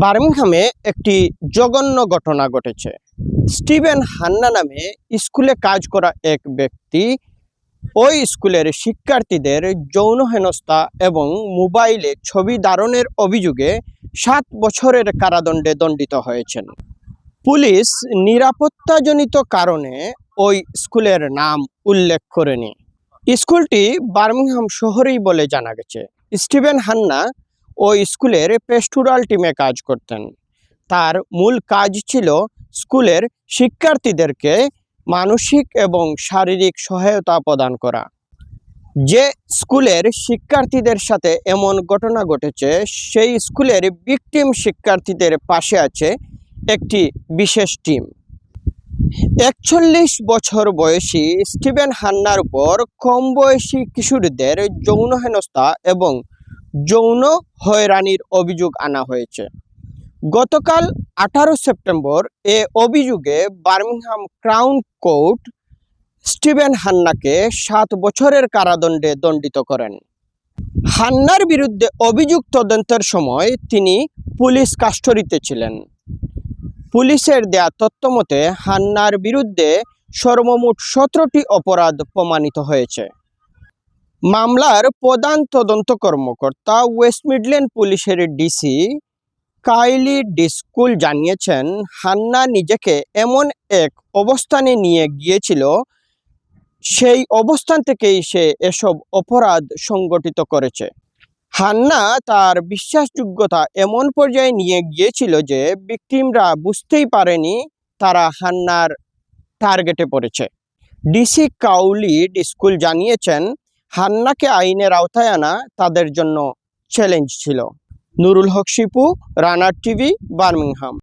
বার্মিংহামে একটি জঘন্য ঘটনা ঘটেছে। স্টিভেন হান্না নামে স্কুলে কাজ করা এক ব্যক্তি, ওই স্কুলের শিক্ষার্থীদের যৌন হেনস্থা এবং মোবাইলে ছবি ধারণের অভিযোগে সাত বছরের কারাদণ্ডে দণ্ডিত হয়েছেন। পুলিশ নিরাপত্তাজনিত কারণে ওই স্কুলের নাম উল্লেখ করেনি। স্কুলটি বার্মিংহাম শহরেই বলে জানা গেছে। স্টিভেন হান্না ওই স্কুলের পেস্টুরাল টিমে কাজ করতেন। তার মূল কাজ ছিল স্কুলের শিক্ষার্থীদেরকে মানসিক এবং শারীরিক সহায়তা প্রদান করা। যে স্কুলের শিক্ষার্থীদের সাথে এমন ঘটনা ঘটেছে, সেই স্কুলের ভিকটিম শিক্ষার্থীদের পাশে আছে একটি বিশেষ টিম একচল্লিশ বছর বয়সী স্টিভেন হান্নার উপর কম বয়সী কিশোরীদের যৌন হেনস্থা এবং যৌন হয়রানির অভিযোগ আনা হয়েছে। গতকাল আঠারো সেপ্টেম্বর এ অভিযোগে বার্মিংহাম ক্রাউন কোর্ট স্টিভেন হান্নাকে সাত বছরের কারাদণ্ডে দণ্ডিত করেন। হান্নার বিরুদ্ধে অভিযোগ তদন্তের সময় তিনি পুলিশ কাস্টডিতে ছিলেন। পুলিশের দেয়া তথ্য মতে, হান্নার বিরুদ্ধে সর্বমোট সতেরোটি অপরাধ প্রমাণিত হয়েছে। মামলার প্রধান তদন্ত কর্মকর্তা ওয়েস্ট মিডল্যান্ড পুলিশের ডিসি কাইলি ডিস্কুল জানিয়েছেন, হান্না নিজেকে এমন এক অবস্থানে নিয়ে গিয়েছিল, সেই অবস্থান থেকেই সে এসব অপরাধ সংগঠিত করেছে। হান্না তার বিশ্বাসযোগ্যতা এমন পর্যায়ে নিয়ে গিয়েছিল যে ভিকটিমরা বুঝতেই পারেনি তারা হান্নার টার্গেটে পড়েছে। ডিসি কাউলিড স্কুল জানিয়েছেন হান্নাকে আইনের আওতায় আনা তাদের জন্য চ্যালেঞ্জ ছিল। নুরুল হক শিপু রানার টিভি বার্মিংহাম।